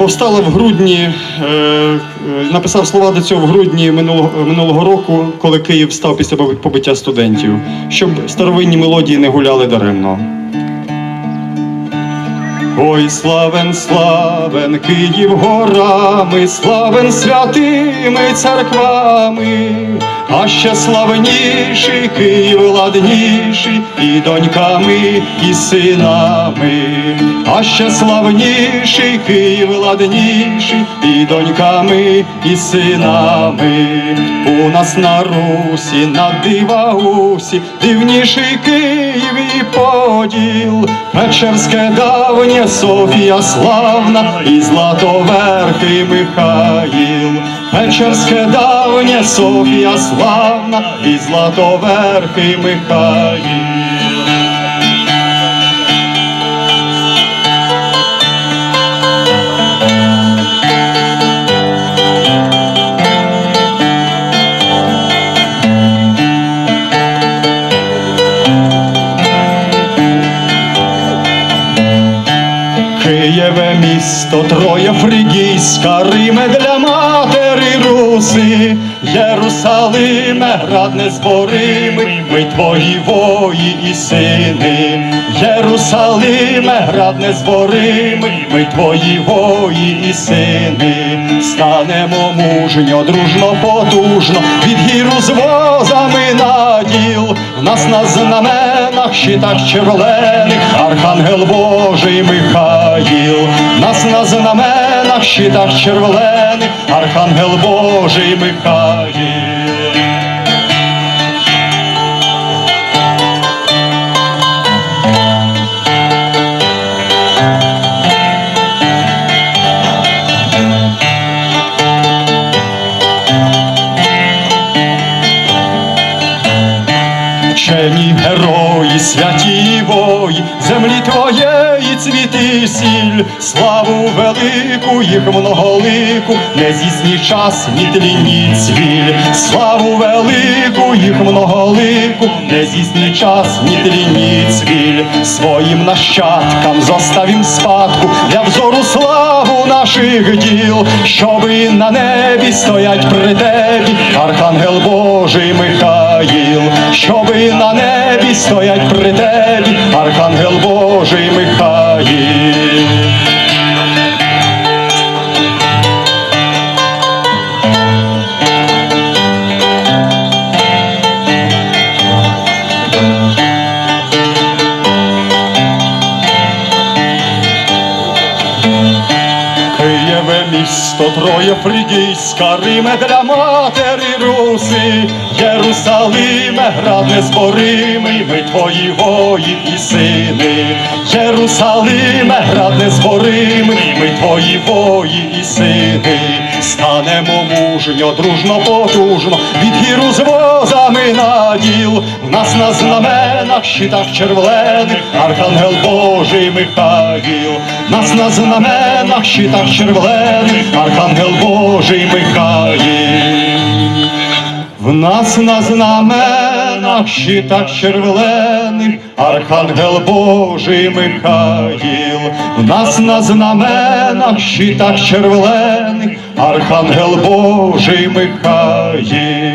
повстала в грудні, е, е, написав слова до цього в грудні минулого, минулого року, коли Київ став після побиття студентів, щоб старовинні мелодії не гуляли даремно. Ой, славен, славен Київ горами, славен святими церквами, а ще славніший Київ ладніший і доньками, і синами, а ще славніший Київ ладніший і доньками, і синами. У нас на Русі, на диваусі, дивніший Київ і поділ, Печерське давнє Софія славна і златоверхий Михаїл. Печерське давнє Софія славна і златоверхий Михаїл. Києве місто Троє Фригійська, Риме для матері Руси, Єрусалиме, град незборимий, ми твої вої і сини, Єрусалиме, град незборимий, ми твої вої і сини, станемо мужньо, дружно, потужно, від гіру з возами на діл, в нас на знаменах щитах черволених, Архангел Божий Михаїл, нас на знаменах щитах черволених, Архангел Божий Михаїл. Вчені святі вої, землі твоєї цвіти сіль, славу велику, їх многолику, не зісні час, ні тлі, ні цвіль, славу велику, їх многолику, не зісні час, ні тлі, ні цвіль, своїм нащадкам зоставім спадку, для взору славу наших діл, щоби на небі стоять при тебе, Архангел Божий Михаїл, щоби на небі стоять при тебе, Архангел Божий Михаїл. Києве місто Троє Фригійська, Риме для матері Руси, Єрусалиме, град незборимий, ми твої вої і сини, Єрусалиме, град незборимий, ми твої вої і сини, станемо мужньо, дружно, потужно, від гіру з возами на діл, в нас на знаменах, щитах червлених, Архангел Божий Михаїл, нас на знаменах, щитах червлених, Архангел Божий Михаїл. В нас на знаменах, щитах червлених, Архангел Божий Михаїл, в нас на знаменах, щитах червлених, Архангел Божий Михаїл.